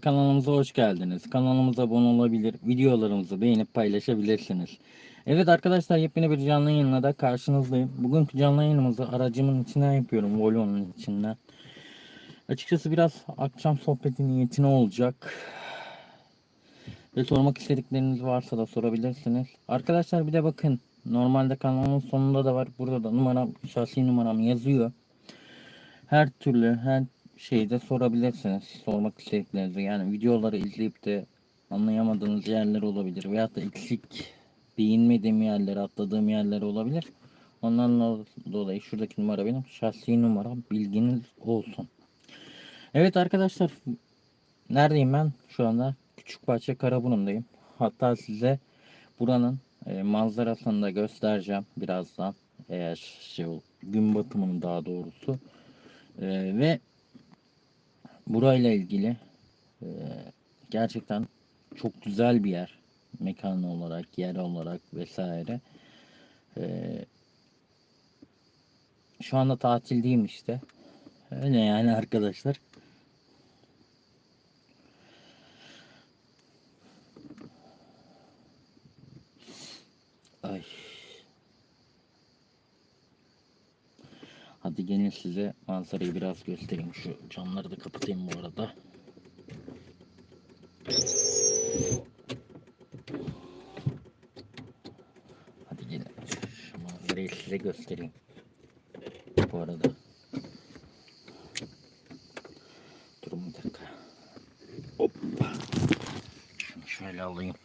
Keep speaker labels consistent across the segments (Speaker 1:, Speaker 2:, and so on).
Speaker 1: Kanalımıza hoş geldiniz. Kanalımıza abone olabilir, videolarımızı beğenip paylaşabilirsiniz. Evet arkadaşlar yepyeni bir canlı yayınla da karşınızdayım. Bugünkü canlı yayınımızı aracımın içinden yapıyorum, Volvo'nun içinden. Açıkçası biraz akşam sohbeti niyetine olacak. Ve sormak istedikleriniz varsa da sorabilirsiniz. Arkadaşlar bir de bakın. Normalde kanalın sonunda da var. Burada da numaram, şahsi numaram yazıyor. Her türlü her şeyde sorabilirsiniz. Sormak istediklerinizi. Yani videoları izleyip de anlayamadığınız yerler olabilir. Veyahut da eksik değinmediğim yerler, atladığım yerler olabilir. Ondan dolayı şuradaki numara benim şahsi numaram. Bilginiz olsun. Evet arkadaşlar. Neredeyim ben? Şu anda Küçükbahçe Karaburun'dayım. Hatta size buranın e, manzarasını da göstereceğim birazdan. Eğer şey gün batımının daha doğrusu. E, ve burayla ilgili e, gerçekten çok güzel bir yer. Mekan olarak, yer olarak vesaire. E, şu anda tatildeyim işte. Öyle yani arkadaşlar. Ay. Hadi gelin size manzarayı biraz göstereyim. Şu camları da kapatayım bu arada. Hadi gelin. Şu manzarayı size göstereyim. Bu arada. Durun bir dakika. Hoppa. Şunu şöyle alayım.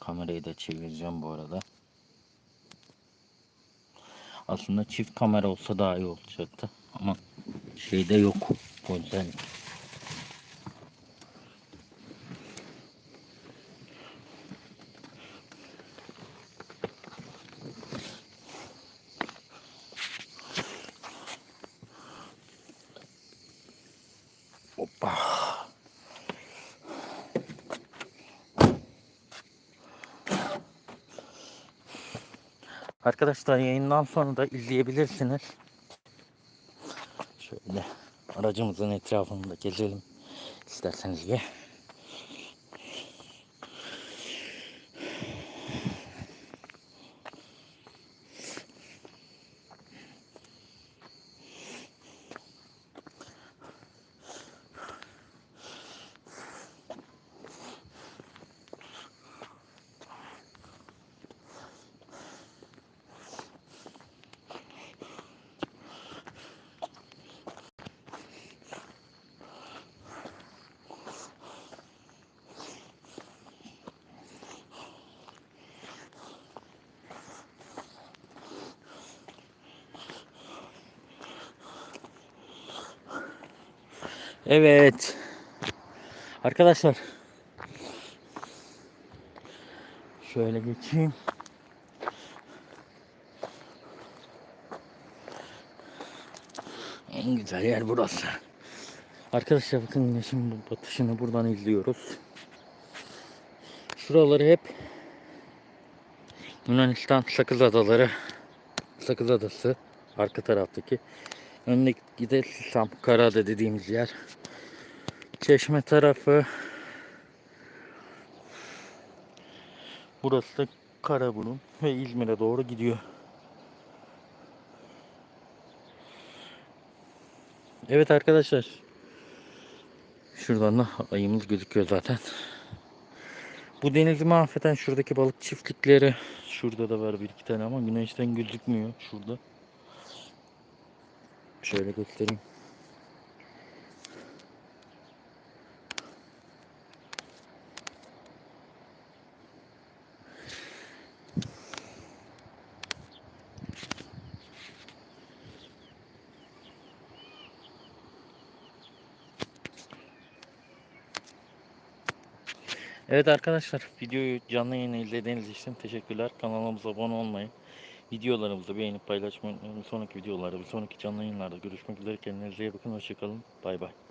Speaker 1: Kamerayı da çevireceğim bu arada. Aslında çift kamera olsa daha iyi olacaktı. Ama şeyde yok. O yüzden. Hoppa. Arkadaşlar yayından sonra da izleyebilirsiniz. Şöyle aracımızın etrafını da gezelim isterseniz ye. Evet. Arkadaşlar. Şöyle geçeyim. En güzel yer burası. Arkadaşlar bakın güneşin batışını buradan izliyoruz. Şuraları hep Yunanistan Sakız Adaları. Sakız Adası arka taraftaki. Öndeki de Sisam Karada dediğimiz yer. Çeşme tarafı. Burası da Karaburun ve İzmir'e doğru gidiyor. Evet arkadaşlar. Şuradan da ayımız gözüküyor zaten. Bu denizi mahveden şuradaki balık çiftlikleri. Şurada da var bir iki tane ama güneşten gözükmüyor şurada. Şöyle göstereyim. Evet arkadaşlar videoyu canlı yayını izlediğiniz için teşekkürler. Kanalımıza abone olmayı, videolarımızı beğenip paylaşmayı unutmayın. Sonraki videolarda, bir sonraki canlı yayınlarda görüşmek üzere. Kendinize iyi bakın. Hoşçakalın. Bay bay.